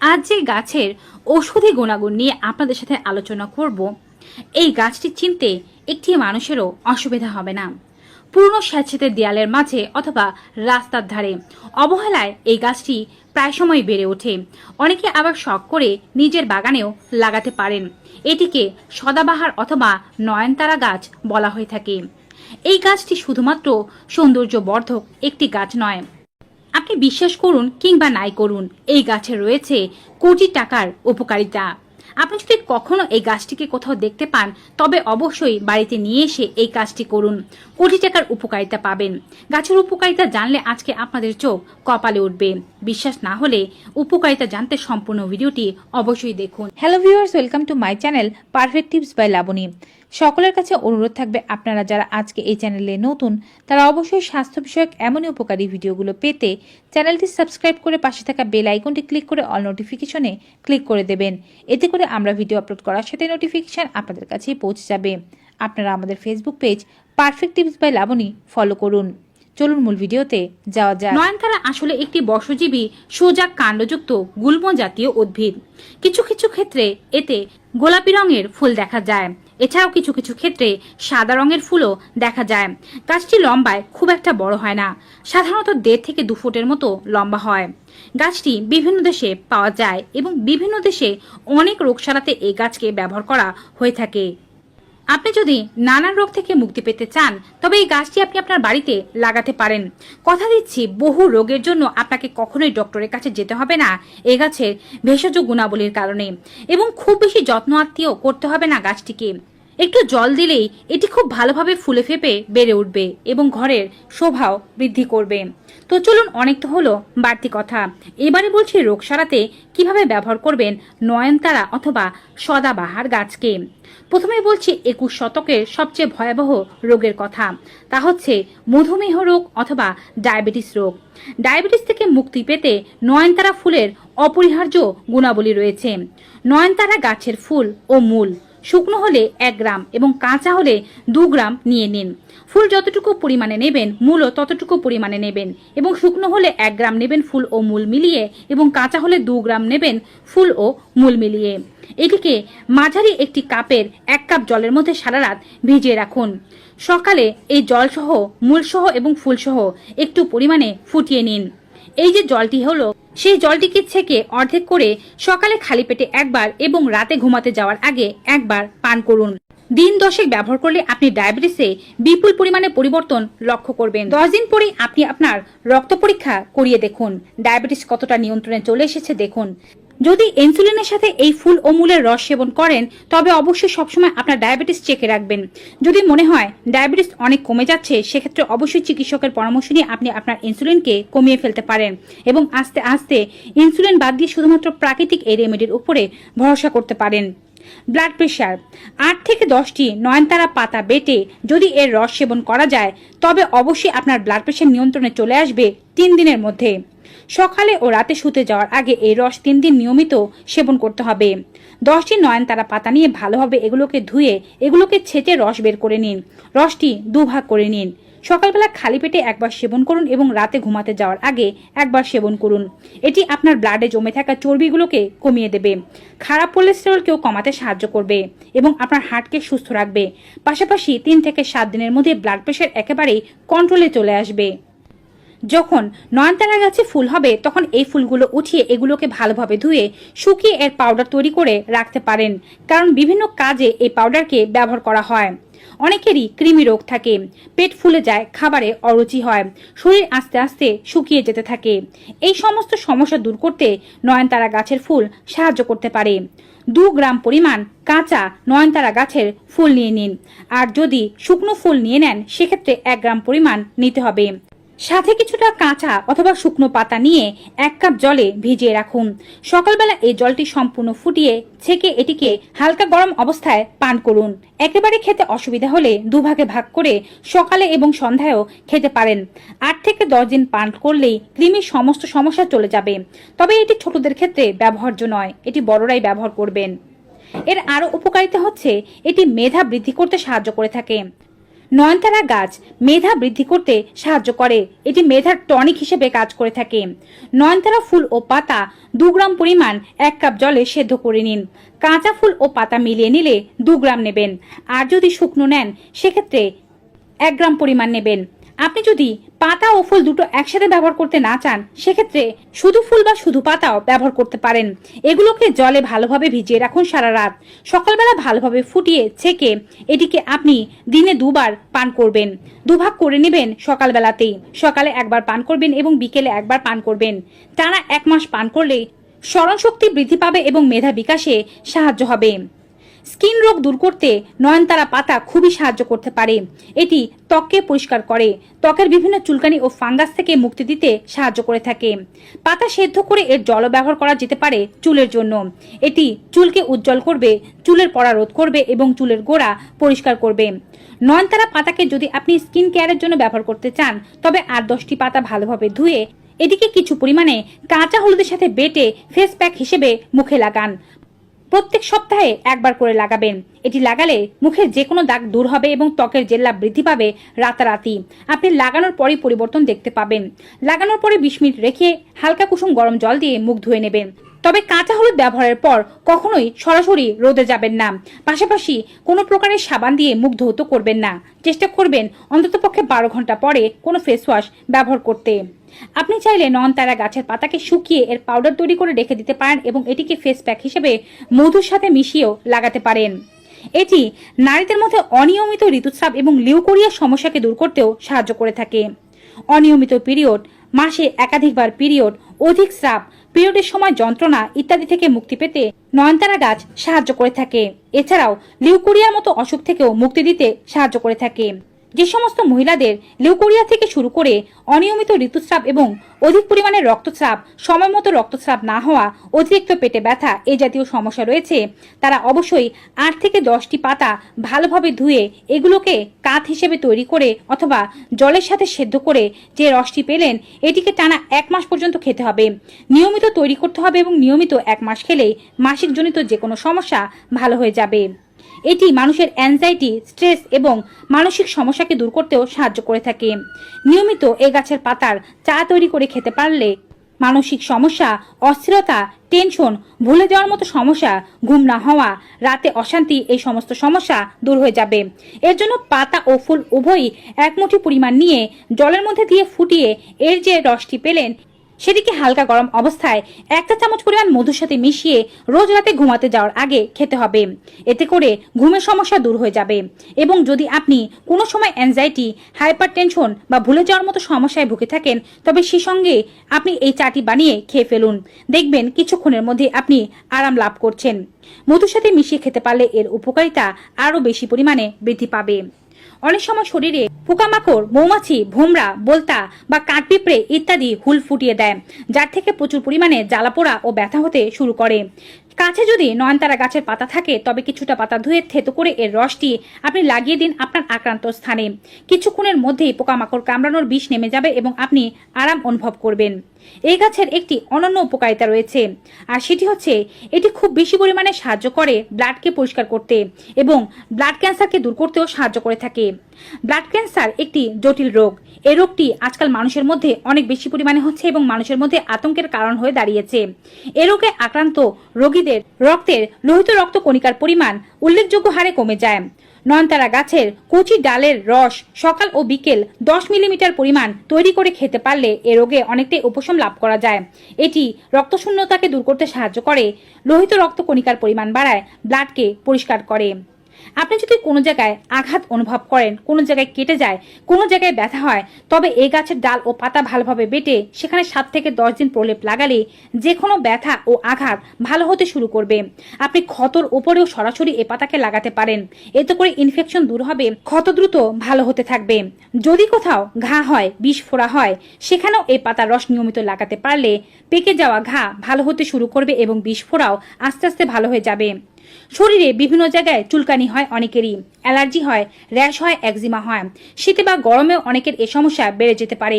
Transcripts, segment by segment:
আজ যে গাছের ঔষধি গুণাগুণ নিয়ে আপনাদের সাথে আলোচনা করব, এই গাছটি চিনতে একটি মানুষেরও অসুবিধা হবে না। পুরনো স্যাঁতসেঁতে দেয়ালের মাঝে অথবা রাস্তার ধারে অবহেলায় এই গাছটি প্রায় সময় বেড়ে ওঠে। অনেকে আবার শখ করে নিজের বাগানেও লাগাতে পারেন। এটিকে সদাবাহার অথবা নয়নতারা গাছ বলা হয়ে থাকে। এই গাছটি শুধুমাত্র সৌন্দর্যবর্ধক একটি গাছ নয় আপনি বিশ্বাস করুন কিংবা নাই করুন, এই গাছে রয়েছে কোটি টাকার উপকারিতা। আপনি যদি কখনো এই গাছটিকে কোথাও দেখতে পান, তবে অবশ্যই বাড়িতে নিয়ে এসে এই কাজটি করুন। কোটি টাকার উপকারিতা পাবেন। গাছের উপকারিতা জানলে আজকে আপনাদের চোখ কপালে উঠবে। বিশ্বাস না হলে উপকারিতা জানতে সম্পূর্ণ ভিডিওটি অবশ্যই দেখুন। Hello viewers welcome to my channel perfect tips by Labani সকলের কাছে অনুরোধ থাকবে আপনারা যারা আজকে এই চ্যানেলে নতুন, তারা অবশ্যই স্বাস্থ্য বিষয়ক এমনই উপকারী ভিডিওগুলো পেতে চ্যানেলটি সাবস্ক্রাইব করে পাশে থাকা বেল আইকনটি ক্লিক করে অল নোটিফিকেশনে ক্লিক করে দেবেন। এতে করে আমরা ভিডিও আপলোড করার সাথে নোটিফিকেশান আপনাদের কাছেই পৌঁছে যাবে। আপনারা আমাদের Facebook page perfect tips by Labani follow করুন। চলুন মূল ভিডিওতে যাওয়া যায় নয়নতারা আসলে একটি বর্ষজীবী, সোজা কাণ্ডযুক্ত গুল্ম জাতীয় উদ্ভিদ। কিছু কিছু ক্ষেত্রে এতে গোলাপি রঙের ফুল দেখা যায়। এছাড়াও কিছু কিছু ক্ষেত্রে সাদা রঙের ফুলও দেখা যায়। গাছটি লম্বায় খুব একটা বড় হয় না। সাধারণত দেড় থেকে দু ফুটের মতো লম্বা হয়। গাছটি বিভিন্ন দেশে পাওয়া যায় এবং বিভিন্ন দেশে অনেক রোগ সারাতে এই গাছকে ব্যবহার করা হয়ে থাকে। আপনি যদি নানান রোগ থেকে মুক্তি পেতে চান, তবে এই গাছটি আপনি আপনার বাড়িতে লাগাতে পারেন। কথা দিচ্ছি, বহু রোগের জন্য আপনাকে কখনোই ডক্টরের কাছে যেতে হবে না। এ গাছের ভেষজ গুণাবলীর কারণে। এবং খুব বেশি যত্ন আত্মীয় করতে হবে না গাছটিকে। একটু জল দিলেই এটি খুব ভালোভাবে ফুলে ফেপে বেড়ে উঠবে এবং ঘরের শোভাও বৃদ্ধি করবে। তো চলুন অনেক তো হলো বাড়তি কথা। এবারে বলছি রোগ সারাতে কীভাবে ব্যবহার করবেন নয়নতারা অথবা সদাবাহার গাছকে। প্রথমে বলছি একুশ শতকের সবচেয়ে ভয়াবহ রোগের কথা। তা হচ্ছে মধুমেহ রোগ অথবা ডায়াবেটিস রোগ। ডায়াবেটিস থেকে মুক্তি পেতে নয়নতারা ফুলের অপরিহার্য গুণাবলী রয়েছে। নয়নতারা গাছের ফুল ও মূল। শুকনো হলে এক গ্রাম এবং কাঁচা হলে দু গ্রাম নিয়ে নিন। ফুল যতটুকু পরিমাণে নেবেন মূলও ততটুকু পরিমাণে নেবেন এবং শুকনো হলে এক গ্রাম নেবেন ফুল ও মূল মিলিয়ে এবং কাঁচা হলে দু গ্রাম নেবেন ফুল ও মূল মিলিয়ে। এটিকে মাঝারি একটি কাপের এক কাপ জলের মধ্যে সারা রাত ভিজিয়ে রাখুন। সকালে এই জলসহ, মূলসহ এবং ফুলসহ একটু পরিমাণে ফুটিয়ে নিন। এই যে জলটি হলো সেই জলটিকে ছেঁকে অর্ধেক করে সকালে খালি পেটে একবার এবং রাতে ঘুমাতে যাওয়ার আগে একবার পান করুন। দিন দশেক ব্যবহার করলে আপনি ডায়াবেটিসে বিপুল পরিমাণে পরিবর্তন লক্ষ্য করবেন। দশ দিন পরে আপনি আপনার রক্ত পরীক্ষা করিয়ে দেখুন। ডায়াবেটিস কতটা নিয়ন্ত্রণে চলে এসেছে দেখুন। যদি ইনসুলিনের সাথে এই ফুল ও মূলের রস সেবন করেন, তবে অবশ্যই সবসময় আপনার ডায়াবেটিস চেকে রাখবেন। যদি মনে হয় ডায়াবেটিস অনেক কমে যাচ্ছে, সেক্ষেত্রে অবশ্যই চিকিৎসকের পরামর্শ নিয়ে আপনি আপনার ইনসুলিনকে কমিয়ে ফেলতে পারেন এবং আস্তে আস্তে ইনসুলিন বাদ দিয়ে শুধুমাত্র প্রাকৃতিক এই রেমেডির উপরে ভরসা করতে পারেন। ব্লাড প্রেশার আট থেকে দশটি নয়নতারা পাতা বেটে যদি এর রস সেবন করা যায়, তবে অবশ্যই আপনার ব্লাড প্রেশার নিয়ন্ত্রণে চলে আসবে তিন দিনের মধ্যে। সকালে ও রাতে শুতে যাওয়ার আগে এই রস তিন দিন নিয়মিত সেবন করতে হবে। দশটি নয়ন তারা পাতা নিয়ে ভালোভাবে এগুলোকে ধুয়ে, এগুলোকে ছেঁচে রস বের করে নিন। রসটি দুভাগ করে নিন। সকালবেলা খালি পেটে একবার সেবন করুন এবং রাতে ঘুমাতে যাওয়ার আগে একবার সেবন করুন। এটি আপনার ব্লাডে জমে থাকা চর্বিগুলোকে কমিয়ে দেবে। খারাপ কোলেস্টেরলকেও কমাতে সাহায্য করবে এবং আপনার হার্টকে সুস্থ রাখবে। পাশাপাশি তিন থেকে সাত দিনের মধ্যে ব্লাড প্রেশার একেবারেই কন্ট্রোলে চলে আসবে। যখন নয়নতারা গাছে ফুল হবে, তখন এই ফুলগুলো উঠিয়ে এগুলোকে ভালোভাবে ধুয়ে শুকিয়ে এর পাউডার তৈরি করে রাখতে পারেন, কারণ বিভিন্ন কাজে এই পাউডারকে ব্যবহার করা হয়। অনেকেরই কৃমি রোগ থাকে, পেট ফুলে যায়, খাবারে অরুচি হয়, শরীর আস্তে আস্তে শুকিয়ে যেতে থাকে। এই সমস্ত সমস্যা দূর করতে নয়নতারা গাছের ফুল সাহায্য করতে পারে। দু গ্রাম পরিমাণ কাঁচা নয়নতারা গাছের ফুল নিয়ে নিন, আর যদি শুকনো ফুল নিয়ে নেন, সেক্ষেত্রে এক গ্রাম পরিমাণ নিতে হবে। সাথে কিছুটা কাঁচা অথবা শুকনো পাতা নিয়ে এক কাপ জলে ভিজিয়ে রাখুন। সকালবেলা এই জলটি সম্পূর্ণ ফুটিয়ে ছেঁকে এটিকে হালকা গরম অবস্থায় পান করুন। একেবারে খেতে অসুবিধা হলে দুভাগে ভাগ করে সকালে এবং সন্ধ্যায়ও খেতে পারেন। আট থেকে দশ দিন পান করলেই কৃমির সমস্ত সমস্যা চলে যাবে। তবে এটি ছোটদের ক্ষেত্রে ব্যবহার্য নয়, এটি বড়রাই ব্যবহার করবেন। এর আরও উপকারিতা হচ্ছে, এটি মেধা বৃদ্ধি করতে সাহায্য করে থাকে। নয়নতারা গাছ মেধা বৃদ্ধি করতে সাহায্য করে। এটি মেধার টনিক হিসেবে কাজ করে থাকে। নয়নতারা ফুল ও পাতা দু গ্রাম পরিমাণ এক কাপ জলে সেদ্ধ করে নিন। কাঁচা ফুল ও পাতা মিলিয়ে নিলে দু গ্রাম নেবেন। আর যদি শুকনো নেন, সেক্ষেত্রে এক গ্রাম পরিমাণ নেবেন। আপনি যদি পাতা ও ফুল দুটো একসাথে ব্যবহার করতে না চান, সেক্ষেত্রে শুধু ফুল বা শুধু পাতাও ব্যবহার করতে পারেন। এগুলোকে জলে ভালোভাবে ভিজিয়ে রাখুন সারা রাত। সকালবেলা ভালোভাবে ফুটিয়ে ছেঁকে এটিকে আপনি দিনে দুবার পান করবেন। দুভাগ করে নেবেন সকালবেলাতেই। সকালে একবার পান করবেন এবং বিকেলে একবার পান করবেন। টানা এক মাস পান করলে স্মরণশক্তি বৃদ্ধি পাবে এবং মেধা বিকাশে সাহায্য হবে। স্কিন রোগ দূর করতে নয়নতারা পাতা খুবই সাহায্য করতে পারে। এটি ত্বককে পরিষ্কার করে। ত্বকের বিভিন্ন চুলকানি ও ফাঙ্গাস থেকে মুক্তি দিতে সাহায্য করে থাকে। পাতা সেদ্ধ করে এর জল ব্যবহার করা যেতে পারে চুলের জন্য। এটি চুলকে উজ্জ্বল করবে, চুলের পড়া রোধ করবে এবং চুলের গোড়া পরিষ্কার করবে। নয়নতারা পাতাকে যদি আপনি স্কিন কেয়ারের জন্য ব্যবহার করতে চান, তবে আট দশটি পাতা ভালোভাবে ধুয়ে, এদিকে কিছু পরিমাণে কাঁচা হলুদের সাথে বেটে ফেস প্যাক হিসেবে মুখে লাগান। প্রত্যেক সপ্তাহে একবার করে লাগাবেন। এটি লাগালে মুখের যে কোনো দাগ দূর হবে এবং ত্বকের জেল্লা বৃদ্ধি পাবে রাতারাতি। আপনি লাগানোর পরই পরিবর্তন দেখতে পাবেন। লাগানোর পরে বিশ মিনিট রেখে হালকা কুসুম গরম জল দিয়ে মুখ ধুয়ে নেবেন। তবে কাঁচা হলুদ ব্যবহারের পর কখনোই সরাসরি রোদে যাবেন না। পাশাপাশি কোনো প্রকারের সাবান দিয়ে মুখ ধৌত করবেন না। চেষ্টা করবেন অন্ততপক্ষে বারো ঘণ্টা পরে কোনো ফেস ওয়াশ ব্যবহার করতে। আপনি চাইলে নয়নতারা গাছের পাতাকে শুকিয়ে এর পাউডার তৈরি করে রেখে দিতে পারেন এবং এটিকে ফেস প্যাক হিসেবে মধুর সাথে মিশিয়েও লাগাতে পারেন। এটি নারীদের মধ্যে অনিয়মিত ঋতুস্রাব এবং লিউকোরিয়া সমস্যাকে দূর করতেও সাহায্য করে থাকে। অনিয়মিত পিরিয়ড, মাসে একাধিকবার পিরিয়ড, অধিক স্রাব পিরিয়ডের সময় যন্ত্রণা ইত্যাদি থেকে মুক্তি পেতে নয়নতারা গাছ সাহায্য করে থাকে। এছাড়াও লিউকোরিয়ার মতো অসুখ থেকেও মুক্তি দিতে সাহায্য করে থাকে। যে সমস্ত মহিলাদের লিউকোরিয়া থেকে শুরু করে অনিয়মিত ঋতুস্রাব এবং অধিক পরিমাণে রক্তস্রাব সময় মতো রক্তস্রাব না হওয়া, অতিরিক্ত পেটে ব্যথা এই জাতীয় সমস্যা রয়েছে, তারা অবশ্যই আট থেকে দশটি পাতা ভালোভাবে ধুয়ে এগুলোকে কাঠ হিসেবে তৈরি করে অথবা জলের সাথে সেদ্ধ করে যে রসটি পেলেন, এটিকে টানা এক মাস পর্যন্ত খেতে হবে। নিয়মিত তৈরি করতে হবে এবং নিয়মিত এক মাস খেলে মাসিক জনিত যে কোনো সমস্যা ভালো হয়ে যাবে। এটি মানুষের অ্যাংজাইটি স্ট্রেস এবং মানসিক সমস্যাকে দূর করতেও সাহায্য করে থাকে। নিয়মিত এ গাছের পাতার চা তৈরি করে খেতে পারলে মানসিক সমস্যা, অস্থিরতা টেনশন ভুলে যাওয়ার মতো সমস্যা, ঘুম না হওয়া, রাতে অশান্তি এই সমস্ত সমস্যা দূর হয়ে যাবে। এর জন্য পাতা ও ফুল উভয়ই এক মুঠি পরিমাণ নিয়ে জলের মধ্যে দিয়ে ফুটিয়ে এর যে রসটি পেলেন সেটিকে হালকা গরম অবস্থায় একটা চামচ পরিমাণ মধুর সাথে মিশিয়ে রোজ রাতে ঘুমাতে যাওয়ার আগে খেতে হবে। এতে করে ঘুমের সমস্যা দূর হয়ে যাবে। এবং যদি আপনি কোনো সময় অ্যাংজাইটি হাইপার টেনশন বা ভুলে যাওয়ার মতো সমস্যায় ভুগে থাকেন, তবে সেই সঙ্গে আপনি এই চাটি বানিয়ে খেয়ে ফেলুন। দেখবেন কিছুক্ষণের মধ্যে আপনি আরাম লাভ করছেন। মধুর সাথে মিশিয়ে খেতে পারলে এর উপকারিতা আরও বেশি পরিমাণে বৃদ্ধি পাবে। অনেক সময় শরীরে পোকামাকড়, মৌমাছি, ভোমরা, বলতা বা কাঠপিঁপড়ে ইত্যাদি হুল ফুটিয়ে দেয়, যার থেকে প্রচুর পরিমাণে জ্বালাপোড়া ও ব্যথা হতে শুরু করে। কাছে যদি নয়নতারা গাছের পাতা থাকে, তবে কিছুটা পাতা ধুয়ে থেতো করে এর রসটি আপনি লাগিয়ে দিন আপনার আক্রান্ত স্থানে। কিছুক্ষণের মধ্যেই পোকামাকড় কামড়ানোর বিষ নেমে যাবে এবং আপনি আরাম অনুভব করবেন। এই গাছের একটি অনন্য উপকারিতা রয়েছে, আর সেটি হচ্ছে এটি খুব বেশি পরিমাণে সাহায্য করে ব্লাডকে পরিষ্কার করতে এবং ব্লাড ক্যান্সারকে দূর করতেও সাহায্য করে থাকে। ব্লাড ক্যান্সার একটি জটিল রোগ। এই রোগটি আজকাল মানুষের মধ্যে অনেক বেশি পরিমাণে হচ্ছে এবং মানুষের মধ্যে আতঙ্কের কারণ হয়ে দাঁড়িয়েছে। এ রোগে আক্রান্ত রোগীদের রক্তের লোহিত রক্ত কণিকার পরিমাণ উল্লেখযোগ্য হারে কমে যায়। নয়নতারা গাছের কচি ডালের রস সকাল ও বিকেল দশ মিলিমিটার পরিমাণ তৈরি করে খেতে পারলে এ রোগে অনেকটাই উপশম লাভ করা যায়। এটি রক্তশূন্যতাকে দূর করতে সাহায্য করে। লোহিত রক্ত কণিকার পরিমাণ বাড়ায় ব্লাডকে পরিষ্কার করে। আপনি যদি কোনো জায়গায় আঘাত অনুভব করেন, কোনো জায়গায় কেটে যায়, কোনো জায়গায় ব্যথা হয়, তবে এই গাছের ডাল ও পাতা ভালোভাবে বেটে সেখানে সাত থেকে দশ দিন প্রলেপ লাগালে যে কোনো ব্যথা ও আঘাত ভালো হতে শুরু করবে। আপনি ক্ষতর উপরেও সরাসরি এ পাতাকে লাগাতে পারেন। এতে করে ইনফেকশন দূর হবে, ক্ষত দ্রুত ভালো হতে থাকবে। যদি কোথাও ঘা হয়, বিষ ফোড়া হয়, সেখানেও এই পাতার রস নিয়মিত লাগাতে পারলে পেকে যাওয়া ঘা ভালো হতে শুরু করবে এবং বিষ ফোড়াও আস্তে আস্তে ভালো হয়ে যাবে। শরীরে বিভিন্ন জায়গায় চুলকানি হয় অনেকেরই, অ্যালার্জি হয়, র্যাশ হয়, একজিমা হয়। শীতে বা গরমে অনেকের এ সমস্যা বেড়ে যেতে পারে।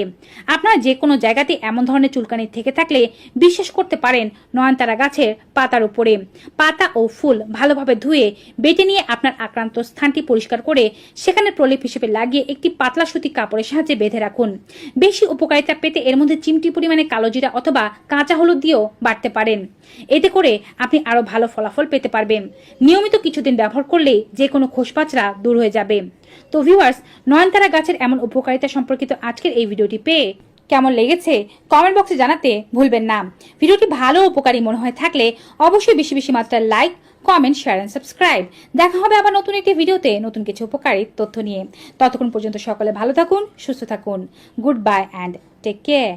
আপনারা যে কোনো জায়গাতে এমন ধরনের চুলকানি থেকে থাকলে বিশ্বাস করতে পারেন নয়নতারা গাছের পাতার উপরে। পাতা ও ফুল ভালোভাবে ধুয়ে বেটে নিয়ে আপনার আক্রান্ত স্থানটি পরিষ্কার করে সেখানে প্রলেপ হিসেবে লাগিয়ে একটি পাতলা সুতি কাপড়ের সাহায্যে বেঁধে রাখুন। বেশি উপকারিতা পেতে এর মধ্যে চিমটি পরিমাণে কালো জিরা অথবা কাঁচা হলুদ দিয়েও বাড়তে পারেন। এতে করে আপনি আরও ভালো ফলাফল পেতে পারবেন। নিয়মিত কিছুদিন ব্যবহার করলে যে কোনো খোসপাচরা দূর হয়ে যাবে। তো ভিউয়ার্স নয়নতারা গাছের এমন উপকারিতা সম্পর্কিত আজকের এই ভিডিওটি পেয়ে কেমন লেগেছে কমেন্ট বক্সে জানাতে ভুলবেন না। ভিডিওটি ভালো উপকারী মনে হয় থাকলে অবশ্যই বেশি বেশি মাত্রায় like comment share and subscribe দেখা হবে আবার নতুন একটি ভিডিওতে নতুন কিছু উপকারী তথ্য নিয়ে। ততক্ষণ পর্যন্ত সকলে ভালো থাকুন, সুস্থ থাকুন। Good bye and take care